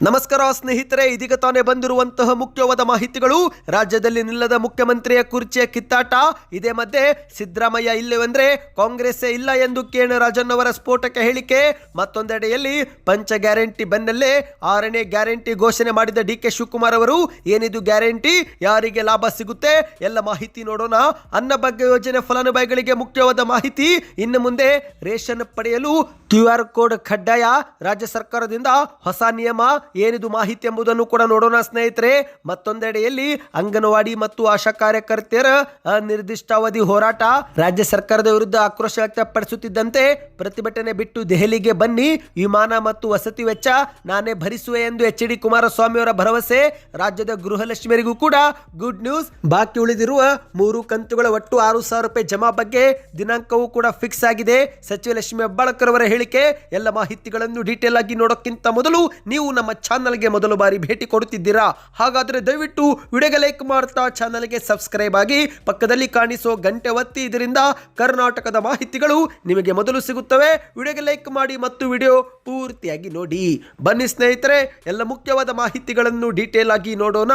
ನಮಸ್ಕಾರ ಸ್ನೇಹಿತರೆ, ಇದೀಗ ತಾನೇ ಬಂದಿರುವಂತಹ ಮುಖ್ಯವಾದ ಮಾಹಿತಿಗಳು. ರಾಜ್ಯದಲ್ಲಿ ನಿಲ್ಲದ ಮುಖ್ಯಮಂತ್ರಿಯ ಕುರ್ಚಿಯ ಕಿತ್ತಾಟ. ಇದೇ ಮಧ್ಯೆ ಸಿದ್ದರಾಮಯ್ಯ ಇಲ್ಲವೆಂದ್ರೆ ಕಾಂಗ್ರೆಸ್ಸೇ ಇಲ್ಲ ಎಂದು ಕೇಣ ರಾಜನ್ ಅವರ ಸ್ಫೋಟಕ ಹೇಳಿಕೆ. ಮತ್ತೊಂದೆಡೆಯಲ್ಲಿ ಪಂಚ ಗ್ಯಾರಂಟಿ ಬೆನ್ನಲ್ಲೇ ಆರನೇ ಗ್ಯಾರಂಟಿ ಘೋಷಣೆ ಮಾಡಿದ ಡಿ ಕೆ ಶಿವಕುಮಾರ್ ಅವರು, ಏನಿದು ಗ್ಯಾರಂಟಿ, ಯಾರಿಗೆ ಲಾಭ ಸಿಗುತ್ತೆ, ಎಲ್ಲ ಮಾಹಿತಿ ನೋಡೋಣ. ಅನ್ನಭಾಗ್ಯ ಯೋಜನೆ ಫಲಾನುಭವಿಗಳಿಗೆ ಮುಖ್ಯವಾದ ಮಾಹಿತಿ. ಇನ್ನು ಮುಂದೆ ರೇಷನ್ ಪಡೆಯಲು ಕ್ಯೂ ಆರ್ ಕೋಡ್ ಕಡ್ಡಾಯ. ರಾಜ್ಯ ಸರ್ಕಾರದಿಂದ ಹೊಸ ನಿಯಮ ಏನಿದು ಮಾಹಿತಿ ಎಂಬುದನ್ನು ಕೂಡ ನೋಡೋಣ ಸ್ನೇಹಿತರೆ. ಮತ್ತೊಂದೆಡೆಯಲ್ಲಿ ಅಂಗನವಾಡಿ ಮತ್ತು ಆಶಾ ಕಾರ್ಯಕರ್ತೆಯರ ಅನಿರ್ದಿಷ್ಟಾವಧಿ ಹೋರಾಟ. ರಾಜ್ಯ ಸರ್ಕಾರದ ವಿರುದ್ಧ ಆಕ್ರೋಶ ವ್ಯಕ್ತಪಡಿಸುತ್ತಿದ್ದಂತೆ ಪ್ರತಿಭಟನೆ ಬಿಟ್ಟು ದೆಹಲಿಗೆ ಬನ್ನಿ. ವಿಮಾನ ಮತ್ತು ವಸತಿ ವೆಚ್ಚ ನಾನೇ ಭರಿಸುವೆ ಎಂದು ಎಚ್ ಡಿ ಕುಮಾರಸ್ವಾಮಿ ಅವರ ಭರವಸೆ. ರಾಜ್ಯದ ಗೃಹಲಕ್ಷ್ಮಿಯರಿಗೂ ಕೂಡ ಗುಡ್ ನ್ಯೂಸ್. ಬಾಕಿ ಉಳಿದಿರುವ ಮೂರು ಕಂತುಗಳ ಒಟ್ಟು ಆರು ಸಾವಿರ ರೂಪಾಯಿ ಜಮಾ ಬಗ್ಗೆ ದಿನಾಂಕವೂ ಕೂಡ ಫಿಕ್ಸ್ ಆಗಿದೆ. ಸಚಿವ ಲಕ್ಷ್ಮಿ ಹೆಬ್ಬಾಳ್ಕರ್ ಅವರ ಹೇಳಿಕೆ, ಎಲ್ಲ ಮಾಹಿತಿಗಳನ್ನು ಡೀಟೇಲ್ ಆಗಿ ನೋಡೋಕ್ಕಿಂತ ಮೊದಲು ನೀವು ನಮ್ಮ ಚಾನಲ್ಗೆ ಮೊದಲು ಬಾರಿ ಭೇಟಿ ಕೊಡುತ್ತಿದ್ದೀರಾ? ಹಾಗಾದ್ರೆ ದಯವಿಟ್ಟು ವಿಡಿಯೋಗೆ ಲೈಕ್ ಮಾಡ್ತಾ ಚಾನಲ್ಗೆ ಸಬ್ಸ್ಕ್ರೈಬ್ ಆಗಿ ಪಕ್ಕದಲ್ಲಿ ಕಾಣಿಸೋ ಗಂಟೆ ಒತ್ತಿ ಇದರಿಂದ ಕರ್ನಾಟಕದ ಮಾಹಿತಿಗಳು ನಿಮಗೆ ಮೊದಲು ಸಿಗುತ್ತವೆ. ವಿಡಿಯೋಗೆ ಲೈಕ್ ಮಾಡಿ ಮತ್ತು ವಿಡಿಯೋ ಪೂರ್ತಿಯಾಗಿ ನೋಡಿ. ಬನ್ನಿ ಸ್ನೇಹಿತರೆ, ಎಲ್ಲ ಮುಖ್ಯವಾದ ಮಾಹಿತಿಗಳನ್ನು ಡೀಟೇಲ್ ಆಗಿ ನೋಡೋಣ.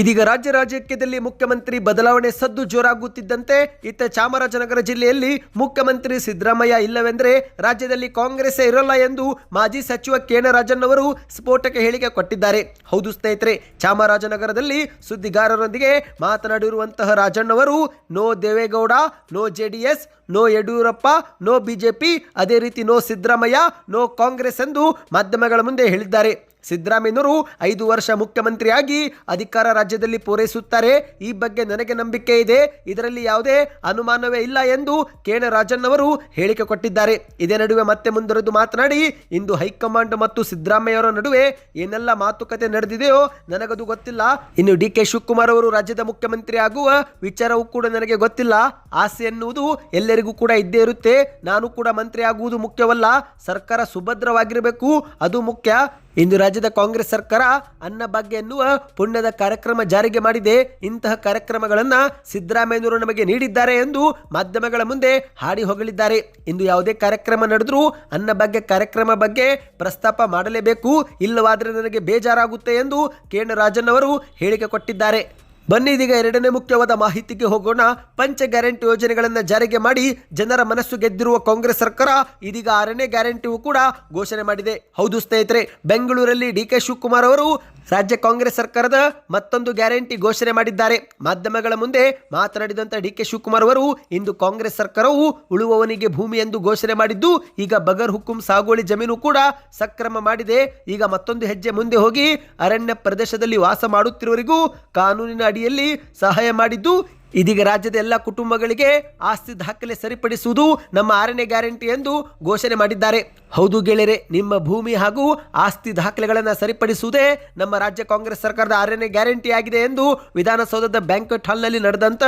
ಇದೀಗ ರಾಜ್ಯ ರಾಜಕೀಯದಲ್ಲಿ ಮುಖ್ಯಮಂತ್ರಿ ಬದಲಾವಣೆ ಸದ್ದು ಜೋರಾಗುತ್ತಿದ್ದಂತೆ, ಇತ್ತ ಚಾಮರಾಜನಗರ ಜಿಲ್ಲೆಯಲ್ಲಿ ಮುಖ್ಯಮಂತ್ರಿ ಸಿದ್ದರಾಮಯ್ಯ ಇಲ್ಲವೆಂದರೆ ರಾಜ್ಯದಲ್ಲಿ ಕಾಂಗ್ರೆಸ್ ಇರಲ್ಲ ಎಂದು ಮಾಜಿ ಸಚಿವ ಕೇಣರಾಜನ್ ಅವರು ಸ್ಫೋಟಕ ಹೇಳಿಕೆ ಕೊಟ್ಟಿದ್ದಾರೆ. ಹೌದು ಸ್ನೇಹಿತರೆ, ಚಾಮರಾಜನಗರದಲ್ಲಿ ಸುದ್ದಿಗಾರರೊಂದಿಗೆ ಮಾತನಾಡಿರುವಂತಹ ರಾಜಣ್ಣವರು, no Deve Gowda, no JDS, no Yediyurappa, no BJP, ಅದೇ ರೀತಿ ನೋ ಸಿದ್ದರಾಮಯ್ಯ, ನೋ ಕಾಂಗ್ರೆಸ್ ಎಂದು ಮಾಧ್ಯಮಗಳ ಮುಂದೆ ಹೇಳಿದ್ದಾರೆ. ಸಿದ್ದರಾಮಯ್ಯನವರು ಐದು ವರ್ಷ ಮುಖ್ಯಮಂತ್ರಿಯಾಗಿ ಅಧಿಕಾರ ರಾಜ್ಯದಲ್ಲಿ ಪೂರೈಸುತ್ತಾರೆ. ಈ ಬಗ್ಗೆ ನನಗೆ ನಂಬಿಕೆ ಇದೆ. ಇದರಲ್ಲಿ ಯಾವುದೇ ಅನುಮಾನವೇ ಇಲ್ಲ ಎಂದು ಕೆಣ ರಾಜನ್ ಅವರು ಹೇಳಿಕೆ ಕೊಟ್ಟಿದ್ದಾರೆ. ಇದೇ ನಡುವೆ ಮತ್ತೆ ಮುಂದುವರೆದು ಮಾತನಾಡಿ, ಇಂದು ಹೈಕಮಾಂಡ್ ಮತ್ತು ಸಿದ್ದರಾಮಯ್ಯವರ ನಡುವೆ ಏನೆಲ್ಲ ಮಾತುಕತೆ ನಡೆದಿದೆಯೋ ನನಗದು ಗೊತ್ತಿಲ್ಲ. ಇನ್ನು ಡಿ ಕೆ ಶಿವಕುಮಾರ್ ಅವರು ರಾಜ್ಯದ ಮುಖ್ಯಮಂತ್ರಿ ಆಗುವ ವಿಚಾರವೂ ಕೂಡ ನನಗೆ ಗೊತ್ತಿಲ್ಲ. ಆಸೆ ಎನ್ನುವುದು ಎಲ್ಲರಿಗೂ ಕೂಡ ಇದ್ದೇ ಇರುತ್ತೆ. ನಾನು ಕೂಡ ಮಂತ್ರಿ ಆಗುವುದು ಮುಖ್ಯವಲ್ಲ. ಸರ್ಕಾರ ಸುಭದ್ರವಾಗಿರಬೇಕು. ಅದು ಮುಖ್ಯ. ಇಂದು ರಾಜ್ಯದ ಕಾಂಗ್ರೆಸ್ ಸರ್ಕಾರ ಅನ್ನಭಾಗ್ಯ ಎನ್ನುವ ಪುಣ್ಯದ ಕಾರ್ಯಕ್ರಮ ಜಾರಿಗೆ ಮಾಡಿದೆ. ಇಂತಹ ಕಾರ್ಯಕ್ರಮಗಳನ್ನು ಸಿದ್ದರಾಮಯ್ಯನವರು ನಮಗೆ ನೀಡಿದ್ದಾರೆ ಎಂದು ಮಾಧ್ಯಮಗಳ ಮುಂದೆ ಹಾಡಿ ಹೊಗಳಿದ್ದಾರೆ. ಇಂದು ಯಾವುದೇ ಕಾರ್ಯಕ್ರಮ ನಡೆದರೂ ಅನ್ನಭಾಗ್ಯ ಕಾರ್ಯಕ್ರಮ ಬಗ್ಗೆ ಪ್ರಸ್ತಾಪ ಮಾಡಲೇಬೇಕು. ಇಲ್ಲವಾದರೆ ನನಗೆ ಬೇಜಾರಾಗುತ್ತೆ ಎಂದು ಕೆ ರಾಜನ್ ಅವರು ಹೇಳಿಕೆ ಕೊಟ್ಟಿದ್ದಾರೆ. ಬನ್ನಿ ಇದೀಗ ಎರಡನೇ ಮುಖ್ಯವಾದ ಮಾಹಿತಿಗೆ ಹೋಗೋಣ. ಪಂಚ ಗ್ಯಾರಂಟಿ ಯೋಜನೆಗಳನ್ನು ಜಾರಿಗೆ ಮಾಡಿ ಜನರ ಮನಸ್ಸು ಗೆದ್ದಿರುವ ಕಾಂಗ್ರೆಸ್ ಸರ್ಕಾರ ಇದೀಗ ಆರನೇ ಗ್ಯಾರಂಟಿಯೂ ಕೂಡ ಘೋಷಣೆ ಮಾಡಿದೆ. ಹೌದು ಸ್ನೇಹಿತರೆ, ಬೆಂಗಳೂರಲ್ಲಿ ಡಿ ಕೆ ಶಿವಕುಮಾರ್ ಅವರು ರಾಜ್ಯ ಕಾಂಗ್ರೆಸ್ ಸರ್ಕಾರದ ಮತ್ತೊಂದು ಗ್ಯಾರಂಟಿ ಘೋಷಣೆ ಮಾಡಿದ್ದಾರೆ. ಮಾಧ್ಯಮಗಳ ಮುಂದೆ ಮಾತನಾಡಿದಂತ ಡಿ ಕೆ ಶಿವಕುಮಾರ್ ಅವರು, ಇಂದು ಕಾಂಗ್ರೆಸ್ ಸರ್ಕಾರವು ಉಳುವವನಿಗೆ ಭೂಮಿ ಎಂದು ಘೋಷಣೆ ಮಾಡಿದ್ದು, ಈಗ ಬಗರ್ ಹುಕುಂ ಸಾಗುವಳಿ ಜಮೀನು ಕೂಡ ಸಕ್ರಮ ಮಾಡಿದೆ. ಈಗ ಮತ್ತೊಂದು ಹೆಜ್ಜೆ ಮುಂದೆ ಹೋಗಿ ಅರಣ್ಯ ಪ್ರದೇಶದಲ್ಲಿ ವಾಸ ಮಾಡುತ್ತಿರುವವರಿಗೂ ಕಾನೂನಿನ ಅಡಿಯಲ್ಲಿ ಸಹಾಯ ಮಾಡಿದ್ದು, ಇದೀಗ ರಾಜ್ಯದ ಎಲ್ಲ ಕುಟುಂಬಗಳಿಗೆ ಆಸ್ತಿ ದಾಖಲೆ ಸರಿಪಡಿಸುವುದು ನಮ್ಮ ಆರನೇ ಗ್ಯಾರಂಟಿ ಎಂದು ಘೋಷಣೆ ಮಾಡಿದ್ದಾರೆ. ಹೌದು ಗೆಳೆಯರೆ, ನಿಮ್ಮ ಭೂಮಿ ಹಾಗೂ ಆಸ್ತಿ ದಾಖಲೆಗಳನ್ನು ಸರಿಪಡಿಸುವುದೇ ನಮ್ಮ ರಾಜ್ಯ ಕಾಂಗ್ರೆಸ್ ಸರ್ಕಾರದ ಆರನೇ ಗ್ಯಾರಂಟಿ ಆಗಿದೆ ಎಂದು ವಿಧಾನಸೌಧದ ಬ್ಯಾಂಕ್ವೆಟ್ ಹಾಲ್ನಲ್ಲಿ ನಡೆದಂತ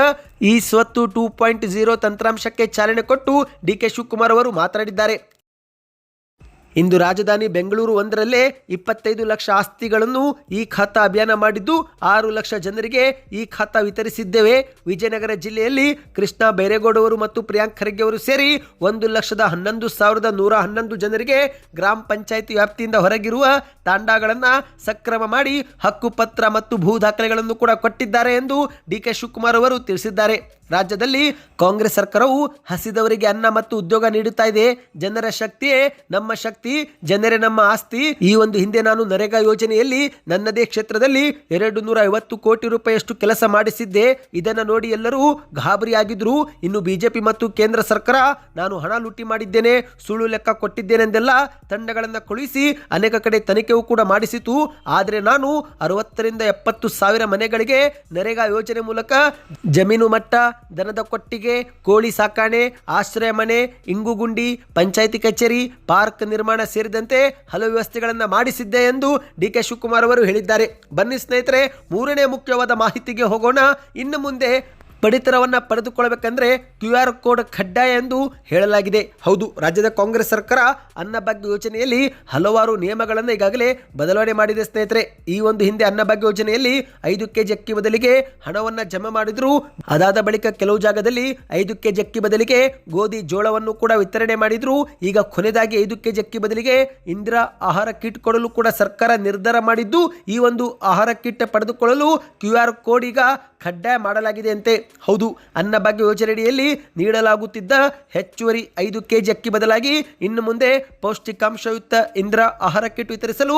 ಈ ಸ್ವತ್ತು ಟೂ ಪಾಯಿಂಟ್ ಜೀರೋ ತಂತ್ರಾಂಶಕ್ಕೆ ಚಾಲನೆ ಕೊಟ್ಟು ಡಿ ಕೆ ಶಿವಕುಮಾರ್ ಅವರು ಮಾತನಾಡಿದ್ದಾರೆ. ಇಂದು ರಾಜಧಾನಿ ಬೆಂಗಳೂರು ಒಂದರಲ್ಲೇ ಇಪ್ಪತ್ತೈದು ಲಕ್ಷ ಆಸ್ತಿಗಳನ್ನು ಈ ಖಾತಾ ಅಭಿಯಾನ ಮಾಡಿದ್ದು ಆರು ಲಕ್ಷ ಜನರಿಗೆ ಈ ಖಾತಾ ವಿತರಿಸಿದ್ದೇವೆ. ವಿಜಯನಗರ ಜಿಲ್ಲೆಯಲ್ಲಿ ಕೃಷ್ಣ ಬೈರೇಗೌಡವರು ಮತ್ತು ಪ್ರಿಯಾಂಕ್ ಖರ್ಗೆ ಅವರು ಸೇರಿ ಒಂದು ಲಕ್ಷದ ಹನ್ನೊಂದು ಸಾವಿರದ ನೂರ ಹನ್ನೊಂದು ಜನರಿಗೆ ಗ್ರಾಮ ಪಂಚಾಯಿತಿ ವ್ಯಾಪ್ತಿಯಿಂದ ಹೊರಗಿರುವ ತಾಂಡಾಗಳನ್ನು ಸಕ್ರಮ ಮಾಡಿ ಹಕ್ಕುಪತ್ರ ಮತ್ತು ಭೂ ದಾಖಲೆಗಳನ್ನು ಕೂಡ ಕೊಟ್ಟಿದ್ದಾರೆ ಎಂದು ಡಿ ಕೆ ಶಿವಕುಮಾರ್ ಅವರು ತಿಳಿಸಿದ್ದಾರೆ. ರಾಜ್ಯದಲ್ಲಿ ಕಾಂಗ್ರೆಸ್ ಸರ್ಕಾರವು ಹಸಿದವರಿಗೆ ಅನ್ನ ಮತ್ತು ಉದ್ಯೋಗ ನೀಡುತ್ತಾ ಇದೆ. ಜನರ ಶಕ್ತಿಯೇ ನಮ್ಮ ಶಕ್ತಿ, ಜನರೇ ನಮ್ಮ ಆಸ್ತಿ. ಈ ಒಂದು ಹಿಂದೆ ನಾನು ನರೇಗಾ ಯೋಜನೆಯಲ್ಲಿ ನನ್ನದೇ ಕ್ಷೇತ್ರದಲ್ಲಿ ಎರಡು ನೂರ ಐವತ್ತು ಕೋಟಿ ರೂಪಾಯಿಯಷ್ಟು ಕೆಲಸ ಮಾಡಿಸಿದ್ದೆ. ಇದನ್ನು ನೋಡಿ ಎಲ್ಲರೂ ಗಾಬರಿಯಾಗಿದ್ರು. ಇನ್ನು ಬಿಜೆಪಿ ಮತ್ತು ಕೇಂದ್ರ ಸರ್ಕಾರ ನಾನು ಹಣ ಲೂಟಿ ಮಾಡಿದ್ದೇನೆ, ಸುಳ್ಳು ಲೆಕ್ಕ ಕೊಟ್ಟಿದ್ದೇನೆಂದೆಲ್ಲ ತಂಡಗಳನ್ನು ಕಳುಹಿಸಿ ಅನೇಕ ಕಡೆ ತನಿಖೆಯೂ ಕೂಡ ಮಾಡಿಸಿತು. ಆದರೆ ನಾನು ಅರವತ್ತರಿಂದ ಎಪ್ಪತ್ತು ಸಾವಿರ ಮನೆಗಳಿಗೆ ನರೇಗಾ ಯೋಜನೆ ಮೂಲಕ ಜಮೀನು ಮಟ್ಟ ದನದ ಕೊಟ್ಟಿಗೆ, ಕೋಳಿ ಸಾಕಾಣೆ ಆಶ್ರಯ ಮನೆ ಇಂಗುಗುಂಡಿ, ಪಂಚಾಯಿತಿ ಕಚೇರಿ, ಪಾರ್ಕ್ ನಿರ್ಮಾಣ ಸೇರಿದಂತೆ ಹಲವು ವ್ಯವಸ್ಥೆಗಳನ್ನು ಮಾಡಿಸಿದ್ದೆ ಎಂದು ಡಿ ಕೆ ಶಿವಕುಮಾರ್ ಅವರು ಹೇಳಿದ್ದಾರೆ. ಬನ್ನಿ ಸ್ನೇಹಿತರೆ, ಮೂರನೇ ಮುಖ್ಯವಾದ ಮಾಹಿತಿಗೆ ಹೋಗೋಣ. ಇನ್ನು ಮುಂದೆ ಪಡಿತರವನ್ನ ಪಡೆದುಕೊಳ್ಳಬೇಕಂದ್ರೆ ಕ್ಯೂ ಆರ್ ಕೋಡ್ ಕಡ್ಡಾಯ ಎಂದು ಹೇಳಲಾಗಿದೆ. ಹೌದು, ರಾಜ್ಯದ ಕಾಂಗ್ರೆಸ್ ಸರ್ಕಾರ ಅನ್ನಭಾಗ್ಯ ಯೋಜನೆಯಲ್ಲಿ ಹಲವಾರು ನಿಯಮಗಳನ್ನು ಈಗಾಗಲೇ ಬದಲಾವಣೆ ಮಾಡಿದೆ ಸ್ನೇಹಿತರೆ. ಈ ಒಂದು ಹಿಂದೆ ಅನ್ನಭಾಗ್ಯ ಯೋಜನೆಯಲ್ಲಿ ಐದು ಕೆಜಿ ಅಕ್ಕಿ ಬದಲಿಗೆ ಹಣವನ್ನ ಜಮಾ ಮಾಡಿದ್ರು. ಅದಾದ ಬಳಿಕ ಕೆಲವು ಜಾಗದಲ್ಲಿ ಐದು ಕೆಜಿ ಅಕ್ಕಿ ಬದಲಿಗೆ ಗೋಧಿ ಜೋಳವನ್ನು ಕೂಡ ವಿತರಣೆ ಮಾಡಿದ್ರು. ಈಗ ಕೊನೆದಾಗಿ ಐದು ಕೆಜಿ ಅಕ್ಕಿ ಬದಲಿಗೆ ಇಂದಿರಾ ಆಹಾರ ಕಿಟ್ ಕೊಡಲು ಕೂಡ ಸರ್ಕಾರ ನಿರ್ಧಾರ ಮಾಡಿದ್ದು. ಈ ಒಂದು ಆಹಾರ ಕಿಟ್ ಪಡೆದುಕೊಳ್ಳಲು ಕ್ಯೂ ಆರ್ ಕೋಡ್ ಈಗ ಕಡ್ಡಾಯ ಮಾಡಲಾಗಿದೆ ಅಂತೆ ಹೌದು ಅನ್ನಭಾಗ್ಯ ಯೋಜನೆಯಡಿಯಲ್ಲಿ ನೀಡಲಾಗುತ್ತಿದ್ದ ಹೆಚ್ಚುವರಿ ಐದು ಕೆಜಿ ಅಕ್ಕಿ ಬದಲಾಗಿ ಇನ್ನು ಮುಂದೆ ಪೌಷ್ಟಿಕಾಂಶಯುಕ್ತ ಇಂದ್ರ ಆಹಾರ ಕಿಟ್ ವಿತರಿಸಲು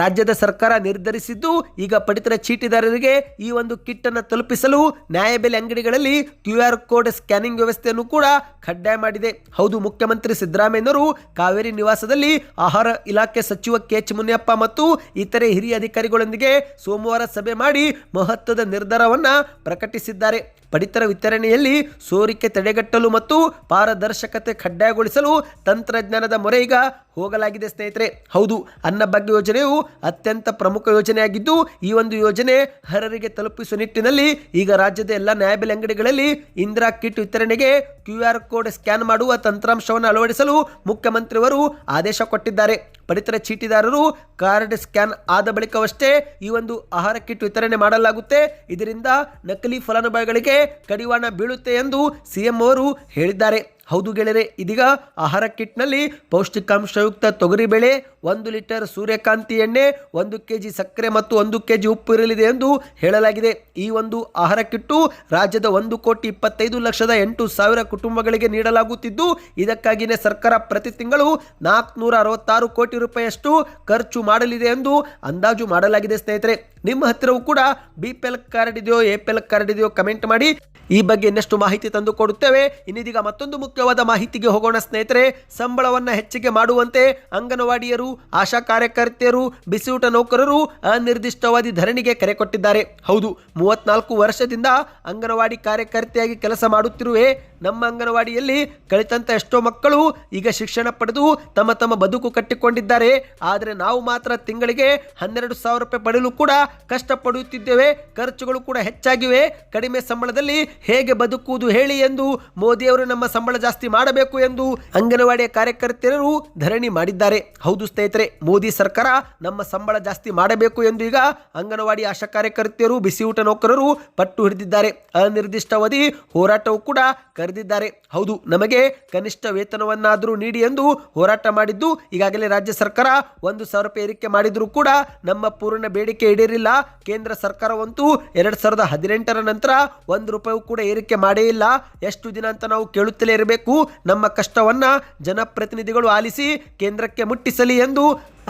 ರಾಜ್ಯದ ಸರ್ಕಾರ ನಿರ್ಧರಿಸಿದ್ದು, ಈಗ ಪಡಿತರ ಚೀಟಿದಾರರಿಗೆ ಈ ಒಂದು ಕಿಟ್ ಅನ್ನು ತಲುಪಿಸಲು ನ್ಯಾಯಬೆಲೆ ಅಂಗಡಿಗಳಲ್ಲಿ ಕ್ಯೂ ಆರ್ ಕೋಡ್ ಸ್ಕ್ಯಾನಿಂಗ್ ವ್ಯವಸ್ಥೆಯನ್ನು ಕೂಡ ಕಡ್ಡಾಯ ಮಾಡಿದೆ. ಹೌದು, ಮುಖ್ಯಮಂತ್ರಿ ಸಿದ್ದರಾಮಯ್ಯನವರು ಕಾವೇರಿ ನಿವಾಸದಲ್ಲಿ ಆಹಾರ ಇಲಾಖೆ ಸಚಿವ ಕೆ ಎಚ್ ಮುನಿಯಪ್ಪ ಮತ್ತು ಇತರೆ ಹಿರಿಯ ಅಧಿಕಾರಿಗಳೊಂದಿಗೆ ಸೋಮವಾರ ಸಭೆ ಮಾಡಿ ಮಹತ್ವದ ನಿರ್ಧಾರವನ್ನು ಪ್ರಕಟಿಸಿದ್ದಾರೆ. ಪಡಿತರ ವಿತರಣೆಯಲ್ಲಿ ಸೋರಿಕೆ ತಡೆಗಟ್ಟಲು ಮತ್ತು ಪಾರದರ್ಶಕತೆ ಕಡ್ಡಾಯಗೊಳಿಸಲು ತಂತ್ರಜ್ಞಾನದ ಮೊರೆ ಈಗ ಹೋಗಲಾಗಿದೆ, ಸ್ನೇಹಿತರೆ. ಹೌದು ಅನ್ನಭಾಗ್ಯ ಯೋಜನೆಯು ಅತ್ಯಂತ ಪ್ರಮುಖ ಯೋಜನೆಯಾಗಿದ್ದು, ಈ ಒಂದು ಯೋಜನೆ ಅರ್ಹರಿಗೆ ತಲುಪಿಸುವ ನಿಟ್ಟಿನಲ್ಲಿ ಈಗ ರಾಜ್ಯದ ಎಲ್ಲ ನ್ಯಾಯಬೆಲೆ ಅಂಗಡಿಗಳಲ್ಲಿ ಇಂದಿರಾ ಕಿಟ್ ವಿತರಣೆಗೆ ಕ್ಯೂ ಆರ್ ಕೋಡ್ ಸ್ಕ್ಯಾನ್ ಮಾಡುವ ತಂತ್ರಾಂಶವನ್ನು ಅಳವಡಿಸಲು ಮುಖ್ಯಮಂತ್ರಿಯವರು ಆದೇಶ ಕೊಟ್ಟಿದ್ದಾರೆ. ಪಡಿತರ ಚೀಟಿದಾರರು ಕಾರ್ಡ್ ಸ್ಕ್ಯಾನ್ ಆದ ಬಳಿಕವಷ್ಟೇ ಈ ಒಂದು ಆಹಾರ ಕಿಟ್ ವಿತರಣೆ ಮಾಡಲಾಗುತ್ತೆ. ಇದರಿಂದ ನಕಲಿ ಫಲಾನುಭವಿಗಳಿಗೆ ಕಡಿವಾಣ ಬೀಳುತ್ತೆ ಎಂದು ಸಿಎಂ ಅವರು ಹೇಳಿದ್ದಾರೆ. ಹೌದು ಗೆಳೆಯರೆ, ಇದೀಗ ಆಹಾರ ಕಿಟ್ನಲ್ಲಿ ಪೌಷ್ಟಿಕಾಂಶಯುಕ್ತ ತೊಗರಿಬೇಳೆ ಒಂದು ಲೀಟರ್ ಸೂರ್ಯಕಾಂತಿ ಎಣ್ಣೆ, ಒಂದು ಕೆಜಿ ಸಕ್ಕರೆ ಮತ್ತು ಒಂದು ಕೆಜಿ ಉಪ್ಪು ಇರಲಿದೆ ಎಂದು ಹೇಳಲಾಗಿದೆ. ಈ ಒಂದು ಆಹಾರ ಕಿಟ್ಟು ರಾಜ್ಯದ ಒಂದು ಕೋಟಿ ಇಪ್ಪತ್ತೈದು ಲಕ್ಷದ ಎಂಟು ಸಾವಿರ ಕುಟುಂಬಗಳಿಗೆ ನೀಡಲಾಗುತ್ತಿದ್ದು, ಇದಕ್ಕಾಗಿಯೇ ಸರ್ಕಾರ ಪ್ರತಿ ತಿಂಗಳು ನಾಲ್ಕುನೂರ ಅರವತ್ತಾರು ಕೋಟಿ ರೂಪಾಯಿಯಷ್ಟು ಖರ್ಚು ಮಾಡಲಿದೆ ಎಂದು ಅಂದಾಜು ಮಾಡಲಾಗಿದೆ ಸ್ನೇಹಿತರೆ. ನಿಮ್ಮ ಹತ್ತಿರವೂ ಕೂಡ ಬಿ ಪಿ ಎಲ್ ಕಾರ್ಡ್ ಇದೆಯೋ ಎ ಪಿ ಕಾರ್ಡ್ ಇದೆಯೋ ಕಮೆಂಟ್ ಮಾಡಿ. ಈ ಬಗ್ಗೆ ಇನ್ನಷ್ಟು ಮಾಹಿತಿ ತಂದು ಕೊಡುತ್ತೇವೆ ಇನ್ನಿದೀಗ ಮತ್ತೊಂದು ಮುಖ್ಯವಾದ ಮಾಹಿತಿಗೆ ಹೋಗೋಣ ಸ್ನೇಹಿತರೆ. ಸಂಬಳವನ್ನ ಹೆಚ್ಚಿಗೆ ಮಾಡುವಂತೆ ಅಂಗನವಾಡಿಯರು, ಆಶಾ ಕಾರ್ಯಕರ್ತೆಯರು, ಬಿಸಿಯೂಟ ನೌಕರರು ಅನಿರ್ದಿಷ್ಟವಾದಿ ಧರಣಿಗೆ ಕರೆ ಕೊಟ್ಟಿದ್ದಾರೆ. ಹೌದು, ಮೂವತ್ನಾಲ್ಕು ವರ್ಷದಿಂದ ಅಂಗನವಾಡಿ ಕಾರ್ಯಕರ್ತೆಯಾಗಿ ಕೆಲಸ ಮಾಡುತ್ತಿರುವೆ. ನಮ್ಮ ಅಂಗನವಾಡಿಯಲ್ಲಿ ಕಳಿತಂತ ಎಷ್ಟೋ ಮಕ್ಕಳು ಈಗ ಶಿಕ್ಷಣ ಪಡೆದು ತಮ್ಮ ತಮ್ಮ ಬದುಕು ಕಟ್ಟಿಕೊಂಡಿದ್ದಾರೆ. ಆದರೆ ನಾವು ಮಾತ್ರ ತಿಂಗಳಿಗೆ ಹನ್ನೆರಡು ಸಾವಿರ ರೂಪಾಯಿ ಪಡೆಯಲು ಕೂಡ ಕಷ್ಟಪಡುತ್ತಿದ್ದೇವೆ ಖರ್ಚುಗಳು ಕೂಡ ಹೆಚ್ಚಾಗಿವೆ. ಕಡಿಮೆ ಸಂಬಳದಲ್ಲಿ ಹೇಗೆ ಬದುಕುವುದು ಹೇಳಿ ಎಂದು ಮೋದಿಯವರು ನಮ್ಮ ಸಂಬಳ ಜಾಸ್ತಿ ಮಾಡಬೇಕು ಎಂದು ಅಂಗನವಾಡಿಯ ಕಾರ್ಯಕರ್ತೆಯರು ಧರಣಿ ಮಾಡಿದ್ದಾರೆ. ಹೌದು ಸ್ನೇಹಿತರೆ, ಮೋದಿ ಸರ್ಕಾರ ನಮ್ಮ ಸಂಬಳ ಜಾಸ್ತಿ ಮಾಡಬೇಕು ಎಂದು ಈಗ ಅಂಗನವಾಡಿ ಆಶಾ ಕಾರ್ಯಕರ್ತೆಯರು, ಬಿಸಿಯೂಟ ನೌಕರರು ಪಟ್ಟು ಹಿಡಿದಿದ್ದಾರೆ. ಅನಿರ್ದಿಷ್ಟಾವಧಿ ಹೋರಾಟವು ಕೂಡ ಕರೆದಿದ್ದಾರೆ ಹೌದು, ನಮಗೆ ಕನಿಷ್ಠ ವೇತನವನ್ನಾದರೂ ನೀಡಿ ಎಂದು ಹೋರಾಟ ಮಾಡಿದ್ದು, ಈಗಾಗಲೇ ರಾಜ್ಯ ಸರ್ಕಾರ ಒಂದು ಸಾವಿರ ರೂಪಾಯಿ ಏರಿಕೆ ಮಾಡಿದರೂ ಕೂಡ ನಮ್ಮ ಪೂರ್ಣ ಬೇಡಿಕೆ ಈಡೇರಿಲ್ಲ. ಕೇಂದ್ರ ಸರ್ಕಾರವಂತೂ ಎರಡು ಸಾವಿರದ ಹದಿನೆಂಟರ ನಂತರ ಒಂದು ರೂಪಾಯಿ ಕೂಡ ಏರಿಕೆ ಮಾಡೇ ಇಲ್ಲ. ಎಷ್ಟು ದಿನ ಅಂತ ನಾವು ಕೇಳುತ್ತಲೇ ಇರಬೇಕು. ನಮ್ಮ ಕಷ್ಟವನ್ನು ಜನಪ್ರತಿನಿಧಿಗಳು ಆಲಿಸಿ ಕೇಂದ್ರಕ್ಕೆ ಮುಟ್ಟಿಸಲಿ ಎಂದು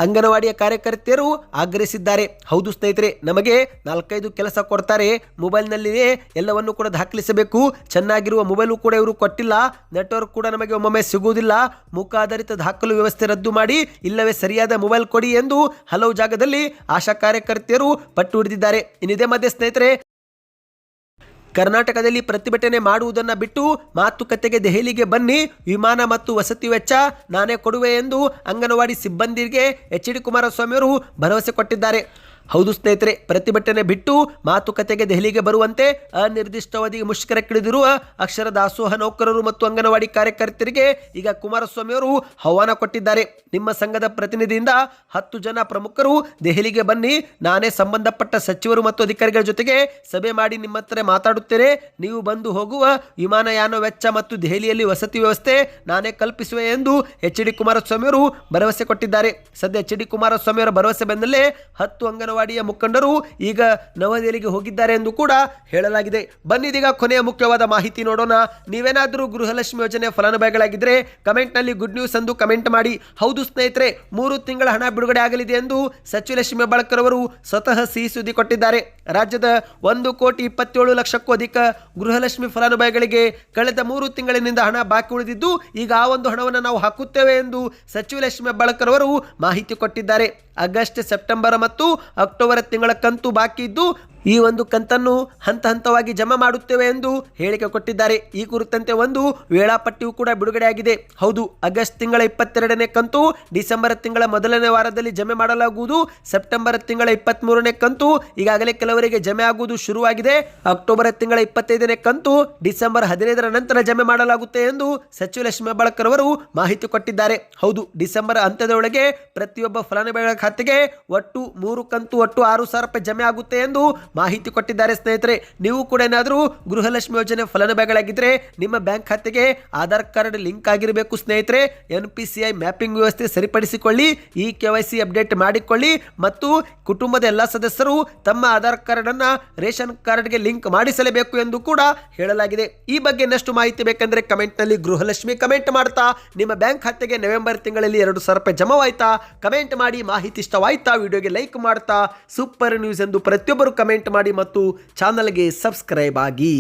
ಅಂಗನವಾಡಿಯ ಕಾರ್ಯಕರ್ತೆಯರು ಆಗ್ರಹಿಸಿದ್ದಾರೆ. ಹೌದು ಸ್ನೇಹಿತರೆ, ನಮಗೆ ನಾಲ್ಕೈದು ಕೆಲಸ ಕೊಡ್ತಾರೆ. ಮೊಬೈಲ್ನಲ್ಲಿಯೇ ಎಲ್ಲವನ್ನು ಕೂಡ ದಾಖಲಿಸಬೇಕು. ಚೆನ್ನಾಗಿರುವ ಮೊಬೈಲು ಕೂಡ ಇವರು ಕೊಟ್ಟಿಲ್ಲ. ನೆಟ್ವರ್ಕ್ ಕೂಡ ನಮಗೆ ಒಮ್ಮೊಮ್ಮೆ ಸಿಗುವುದಿಲ್ಲ. ಮುಖಾಧಾರಿತ ದಾಖಲು ವ್ಯವಸ್ಥೆ ರದ್ದು ಮಾಡಿ, ಇಲ್ಲವೇ ಸರಿಯಾದ ಮೊಬೈಲ್ ಕೊಡಿ ಎಂದು ಹಲವು ಜಾಗದಲ್ಲಿ ಆಶಾ ಕಾರ್ಯಕರ್ತೆಯರು ಪಟ್ಟು ಹಿಡಿದಿದ್ದಾರೆ. ಇನ್ನಿದೇ ಮಧ್ಯೆ ಸ್ನೇಹಿತರೆ ಕರ್ನಾಟಕದಲ್ಲಿ ಪ್ರತಿಭಟನೆ ಮಾಡುವುದನ್ನು ಬಿಟ್ಟು ಮಾತುಕತೆಗೆ ದೆಹಲಿಗೆ ಬನ್ನಿ, ವಿಮಾನ ಮತ್ತು ವಸತಿ ವೆಚ್ಚ ನಾನೇ ಕೊಡುವೆ ಎಂದು ಅಂಗನವಾಡಿ ಸಿಬ್ಬಂದಿಗೆ ಎಚ್ ಡಿ ಕುಮಾರಸ್ವಾಮಿ ಅವರು ಭರವಸೆ ಕೊಟ್ಟಿದ್ದಾರೆ. ಹೌದು ಸ್ನೇಹಿತರೆ, ಪ್ರತಿಭಟನೆ ಬಿಟ್ಟು ಮಾತುಕತೆಗೆ ದೆಹಲಿಗೆ ಬರುವಂತೆ ಅನಿರ್ದಿಷ್ಟಾವಧಿಗೆ ಮುಷ್ಕರಕ್ಕಿಳಿದಿರುವ ಅಕ್ಷರ ದಾಸೋಹ ನೌಕರರು ಮತ್ತು ಅಂಗನವಾಡಿ ಕಾರ್ಯಕರ್ತರಿಗೆ ಈಗ ಕುಮಾರಸ್ವಾಮಿ ಅವರು ಆಹ್ವಾನ ಕೊಟ್ಟಿದ್ದಾರೆ. ನಿಮ್ಮ ಸಂಘದ ಪ್ರತಿನಿಧಿಯಿಂದ ಹತ್ತು ಜನ ಪ್ರಮುಖರು ದೆಹಲಿಗೆ ಬನ್ನಿ. ನಾನೇ ಸಂಬಂಧಪಟ್ಟ ಸಚಿವರು ಮತ್ತು ಅಧಿಕಾರಿಗಳ ಜೊತೆಗೆ ಸಭೆ ಮಾಡಿ ನಿಮ್ಮ ಹತ್ರ ಮಾತಾಡುತ್ತೇನೆ. ನೀವು ಬಂದು ಹೋಗುವ ವಿಮಾನಯಾನ ವೆಚ್ಚ ಮತ್ತು ದೆಹಲಿಯಲ್ಲಿ ವಸತಿ ವ್ಯವಸ್ಥೆ ನಾನೇ ಕಲ್ಪಿಸುವೆ ಎಂದು ಎಚ್ ಡಿ ಕುಮಾರಸ್ವಾಮಿ ಅವರು ಭರವಸೆ ಕೊಟ್ಟಿದ್ದಾರೆ. ಸದ್ಯ ಎಚ್ ಡಿ ಕುಮಾರಸ್ವಾಮಿ ಅವರ ಭರವಸೆ ಬೆನ್ನಲ್ಲೇ ಹತ್ತು ಅಂಗನವಾಡಿಯ ಮುಖಂಡರು ಈಗ ನವದೆಹಲಿಗೆ ಹೋಗಿದ್ದಾರೆ ಎಂದು ಕೂಡ ಹೇಳಲಾಗಿದೆ. ಬನ್ನಿದೀಗ ಕೊನೆಯ ಮುಖ್ಯವಾದ ಮಾಹಿತಿ ನೋಡೋಣ. ನೀವೇನಾದರೂ ಗೃಹಲಕ್ಷ್ಮಿ ಯೋಜನೆ ಫಲಾನುಭವಿಗಳಾಗಿದ್ದರೆ ಕಮೆಂಟ್ನಲ್ಲಿ ಗುಡ್ ನ್ಯೂಸ್ ಎಂದು ಕಮೆಂಟ್ ಮಾಡಿ. ಹೌದು ಸ್ನೇಹಿತರೆ, ಮೂರು ತಿಂಗಳ ಹಣ ಬಿಡುಗಡೆ ಆಗಲಿದೆ ಎಂದು ಸಚಿವ ಲಕ್ಷ್ಮಿ ಹೆಬ್ಬಾಳ್ಕರ್ ಅವರು ಸ್ವತಃ ಸಿಹಿ ಸುದ್ದಿ ಕೊಟ್ಟಿದ್ದಾರೆ. ರಾಜ್ಯದ ಒಂದು ಕೋಟಿ ಇಪ್ಪತ್ತೇಳು ಲಕ್ಷಕ್ಕೂ ಅಧಿಕ ಗೃಹಲಕ್ಷ್ಮಿ ಫಲಾನುಭವಿಗಳಿಗೆ ಕಳೆದ ಮೂರು ತಿಂಗಳಿನಿಂದ ಹಣ ಬಾಕಿ ಉಳಿದಿದ್ದು, ಈಗ ಆ ಒಂದು ಹಣವನ್ನು ನಾವು ಹಾಕುತ್ತೇವೆ ಎಂದು ಸಚಿವ ಲಕ್ಷ್ಮಿ ಹೆಬ್ಬಾಳ್ಕರ್ ಅವರು ಮಾಹಿತಿ ಕೊಟ್ಟಿದ್ದಾರೆ. ಆಗಸ್ಟ್, ಸೆಪ್ಟೆಂಬರ್ ಮತ್ತು ಅಕ್ಟೋಬರ್ ತಿಂಗಳ ಕಂತು ಬಾಕಿ ಇದ್ದು ಈ ಒಂದು ಕಂತನ್ನು ಹಂತ ಹಂತವಾಗಿ ಜಮಾ ಮಾಡುತ್ತೇವೆ ಎಂದು ಹೇಳಿಕೆ ಕೊಟ್ಟಿದ್ದಾರೆ. ಈ ಕುರಿತಂತೆ ಒಂದು ವೇಳಾಪಟ್ಟಿಯೂ ಕೂಡ ಬಿಡುಗಡೆಯಾಗಿದೆ. ಹೌದು, ಆಗಸ್ಟ್ ತಿಂಗಳ ಇಪ್ಪತ್ತೆರಡನೇ ಕಂತು, ಡಿಸೆಂಬರ್ ತಿಂಗಳ ಮೊದಲನೇ ವಾರದಲ್ಲಿ ಜಮೆ ಮಾಡಲಾಗುವುದು. ಸೆಪ್ಟೆಂಬರ್ ತಿಂಗಳ ಇಪ್ಪತ್ತ್ ಮೂರನೇ ಕಂತು, ಈಗಾಗಲೇ ಕೆಲವರಿಗೆ ಜಮೆ ಆಗುವುದು ಶುರುವಾಗಿದೆ. ಅಕ್ಟೋಬರ್ ತಿಂಗಳ ಇಪ್ಪತ್ತೈದನೇ ಕಂತು, ಡಿಸೆಂಬರ್ ಹದಿನೈದರ ನಂತರ ಜಮೆ ಮಾಡಲಾಗುತ್ತೆ ಎಂದು ಸಚಿವ ಲಕ್ಷ್ಮೀ ಬಳಕರ್ ಅವರು ಮಾಹಿತಿ ಕೊಟ್ಟಿದ್ದಾರೆ. ಹೌದು, ಡಿಸೆಂಬರ್ ಅಂತ್ಯದೊಳಗೆ ಪ್ರತಿಯೊಬ್ಬ ಫಲಾನುಭವಿಗಳ ಖಾತೆಗೆ ಒಟ್ಟು ಮೂರು ಕಂತು, ಒಟ್ಟು ಆರು ಸಾವಿರ ರೂಪಾಯಿ ಜಮೆ ಆಗುತ್ತೆ ಎಂದು ಮಾಹಿತಿ ಕೊಟ್ಟಿದ್ದಾರೆ ಸ್ನೇಹಿತರೆ. ನೀವು ಕೂಡ ಏನಾದರೂ ಗೃಹಲಕ್ಷ್ಮಿ ಯೋಜನೆ ಫಲಾನುಭವಿಗಳಾಗಿದ್ದರೆ ನಿಮ್ಮ ಬ್ಯಾಂಕ್ ಖಾತೆಗೆ ಆಧಾರ್ ಕಾರ್ಡ್ ಲಿಂಕ್ ಆಗಿರಬೇಕು ಸ್ನೇಹಿತರೆ. ಎನ್ ಪಿ ಸಿ ಮ್ಯಾಪಿಂಗ್ ವ್ಯವಸ್ಥೆ ಸರಿಪಡಿಸಿಕೊಳ್ಳಿ, ಈ ಕೆ ಅಪ್ಡೇಟ್ ಮಾಡಿಕೊಳ್ಳಿ ಮತ್ತು ಕುಟುಂಬದ ಎಲ್ಲ ಸದಸ್ಯರು ತಮ್ಮ ಆಧಾರ್ ಕಾರ್ಡನ್ನು ರೇಷನ್ ಕಾರ್ಡ್ಗೆ ಲಿಂಕ್ ಮಾಡಿಸಲೇಬೇಕು ಎಂದು ಕೂಡ ಹೇಳಲಾಗಿದೆ. ಈ ಬಗ್ಗೆ ಇನ್ನಷ್ಟು ಮಾಹಿತಿ ಬೇಕೆಂದರೆ ಕಮೆಂಟ್ನಲ್ಲಿ ಗೃಹಲಕ್ಷ್ಮಿ ಕಮೆಂಟ್ ಮಾಡ್ತಾ. ನಿಮ್ಮ ಬ್ಯಾಂಕ್ ಖಾತೆಗೆ ನವೆಂಬರ್ ತಿಂಗಳಲ್ಲಿ ಎರಡು ಸಾವಿರ ರೂಪಾಯಿ ಜಮಾವಾಯ್ತಾ. ಕಮೆಂಟ್ ಮಾಡಿ ಮಾಹಿತಿ ಇಷ್ಟವಾಯ್ತಾ? ವಿಡಿಯೋಗೆ ಲೈಕ್ ಮಾಡ್ತಾ. ಸೂಪರ್ ನ್ಯೂಸ್ ಎಂದು ಪ್ರತಿಯೊಬ್ಬರು ಕಮೆಂಟ್ ಮಾಡಿ ಮತ್ತು ಚಾನಲ್ಗೆ ಸಬ್ಸ್ಕ್ರೈಬ್ ಆಗಿ.